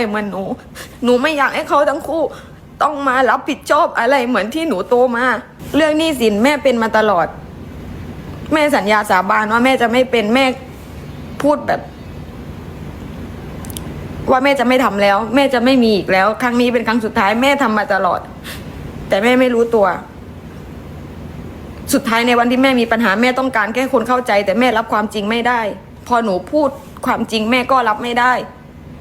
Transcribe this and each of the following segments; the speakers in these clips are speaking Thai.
เหมือนหนู หนูไม่อยากให้เขาทั้งคู่ ต้องมารับผิดชอบอะไรเหมือนที่หนูโตมา เรื่องหนี้สินแม่เป็นมาตลอด แม่สัญญาสาบานว่าแม่จะไม่เป็นแม่พูดแบบ ว่าแม่จะไม่ทำแล้ว แม่จะไม่มีอีกแล้ว ครั้งนี้เป็นครั้งสุดท้ายแม่ทำมาตลอด แต่แม่ไม่รู้ตัว สุดท้ายในวันที่แม่มีปัญหาแม่ต้องการแค่คนเข้าใจ แต่แม่รับความจริงไม่ได้ พอหนูพูดความจริงแม่ก็รับไม่ได้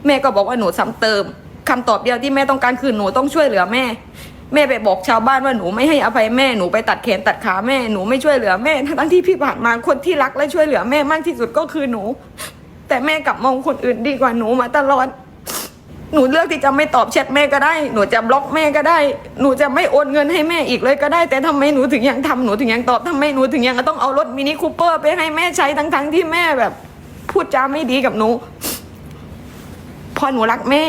แม่ก็บอกว่าหนูซ้ำเติมคำตอบเดียวที่แม่ต้องการคือหนูต้องช่วยเหลือแม่ แม่ไปบอกชาวบ้านว่าหนูไม่ให้อภัยแม่หนูไปตัดแขนตัดขาแม่หนูไม่ช่วยเหลือแม่ทั้งที่พี่ผ่านมาคนที่รักและช่วยเหลือแม่มากที่สุดก็คือหนู แต่แม่กลับมองคนอื่นดีกว่าหนูมาตลอดหนูเลือกที่จะไม่ตอบแชทแม่ก็ได้ หนูจะบล็อกแม่ก็ได้ หนูจะไม่โอนเงินให้แม่อีกเลยก็ได้ แต่ทำไมหนูถึงยังทำหนูถึงยังตอบทำไมหนูถึงยังต้องเอารถมินิคูเปอร์ไปให้แม่ใช้ทั้งๆที่แม่แบบ พูดจาไม่ดีกับหนู พ่อหนูรักแม่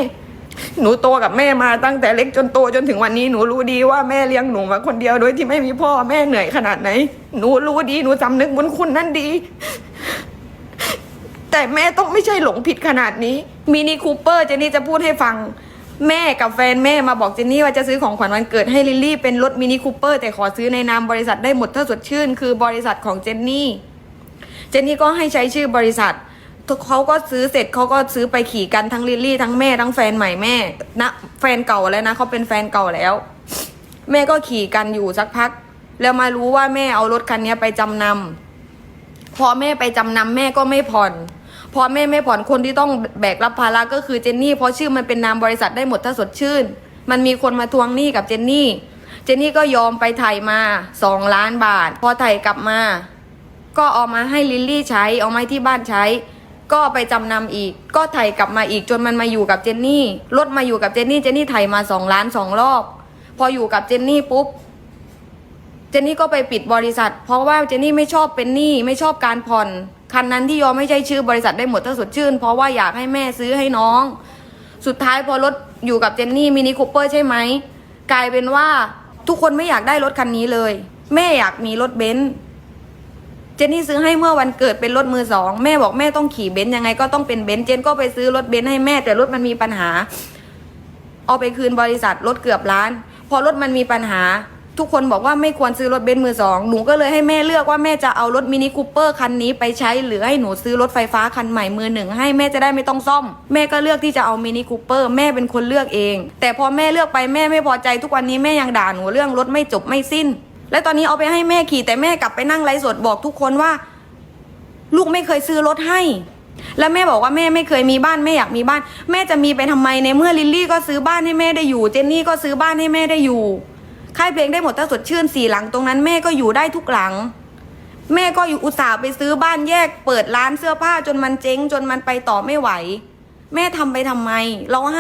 หนูโตกับแม่มาตั้งแต่เล็กจนโตจนถึงวันนี้หนูรู้ดีว่าแม่เลี้ยงหนูมาคนเดียวโดยที่ไม่มีพ่อแม่เหนื่อยขนาดไหน หนูรู้ดีหนูสำนึกบุญคุณนั่นดี แต่แม่ต้องไม่ใช่หลงผิดขนาดนี้มินิคูเปอร์เจนนี่จะพูดให้ฟังแม่กับแฟนแม่มาบอกเจนนี่ว่าจะซื้อของขวัญวันเกิดให้ลิลลี่เป็นรถมินิคูเปอร์แต่ขอซื้อในนามบริษัทได้หมดถ้าสดชื่น คือบริษัทของเจนนี่ เจนนี่ก็ให้ใช้ชื่อบริษัท เขาก็ซื้อเสร็จเขาก็ซื้อไปขี่กันทั้งลิลลี่ทั้งแม่ทั้งแฟนใหม่แม่นะแฟนเก่าแล้วนะเขาเป็นแฟนเก่าแล้ว แม่ก็ขี่กันอยู่สักพัก แล้วมารู้ว่าแม่เอารถคันนี้ไปจำนำพอแม่ไปจำนำแม่ก็ไม่ผ่อนพอแม่ไม่ผ่อนคนที่ต้องแบกรับภาระก็คือเจนนี่เพราะชื่อมันเป็นนามบริษัทได้หมดถ้าสดชื่น มันมีคนมาทวงหนี้กับเจนนี่ เจนนี่ก็ยอมไปไถ่ายมาสองล้านบาท พอไถ่ายกลับมา ก็เอามาให้ลิลลี่ใช้เอามาให้ที่บ้านใช้ ก็ไปจำนำอีก ก็ไถ่กลับมาอีกจนมันมาอยู่กับเจนนี่รถมาอยู่กับเจนนี่เจนนี่ไถ่มาสองล้านสองรอบ พออยู่กับเจนนี่ปุ๊บเจนนี่ก็ไปปิดบริษัท เพราะว่าเจนนี่ไม่ชอบเป็นหนี้ไม่ชอบการผ่อนคันนั้นที่ยอมไม่ใช่ชื่อบริษัทได้หมดถ้าสดชื่น เพราะว่าอยากให้แม่ซื้อให้น้อง สุดท้ายพอรถอยู่กับเจนนี่มินิคูเปอร์ใช่ไหมกลายเป็นว่าทุกคนไม่อยากได้รถคันนี้เลย แม่อยากมีรถเบนซ์ เจนนี่ซื้อให้เมื่อวันเกิดเป็นรถมือสองแม่บอกแม่ต้องขี่เบนซ์ยังไงก็ต้องเป็นเบนซ์เจนก็ไปซื้อรถเบนซ์ให้แม่แต่รถมันมีปัญหา เอาไปคืนบริษัทรถเกือบล้าน พอรถมันมีปัญหา ทุกคนบอกว่าไม่ควรซื้อรถเบนซ์มือสองหนูก็เลยให้แม่เลือกว่าแม่จะเอารถมินิคูเปอร์คันนี้ไปใช้ หรือให้หนูซื้อรถไฟฟ้าคันใหม่มือหนึ่งให้แม่จะได้ไม่ต้องซ่อม แม่ก็เลือกที่จะเอามินิคูเปอร์แม่เป็นคนเลือกเอง แต่พอแม่เลือกไปแม่ไม่พอใจทุกวันนี้แม่ยังด่าหนูเรื่องรถไม่จบไม่สิ้น และตอนนี้เอาไปให้แม่ขี่แต่แม่กลับไปนั่งไลฟ์สดบอกทุกคนว่า ลูกไม่เคยซื้อรถให้ แล้วแม่บอกว่าแม่ไม่เคยมีบ้านแม่อยากมีบ้าน แม่จะมีไปทำไมในเมื่อลิลลี่ก็ซื้อบ้านให้แม่ได้อยู่ เจนนี่ก็ซื้อบ้านให้แม่ได้อยู่ค่ายเพลงได้หมดถ้าสดชื่นสี่หลังตรงนั้นแม่ก็อยู่ได้ทุกหลัง แม่ก็อยู่อุตส่าห์ไปซื้อบ้านแยก เปิดร้านเสื้อผ้าจนมันเจ๊งจนมันไปต่อไม่ไหว แม่ทำไปทำไม เราห้า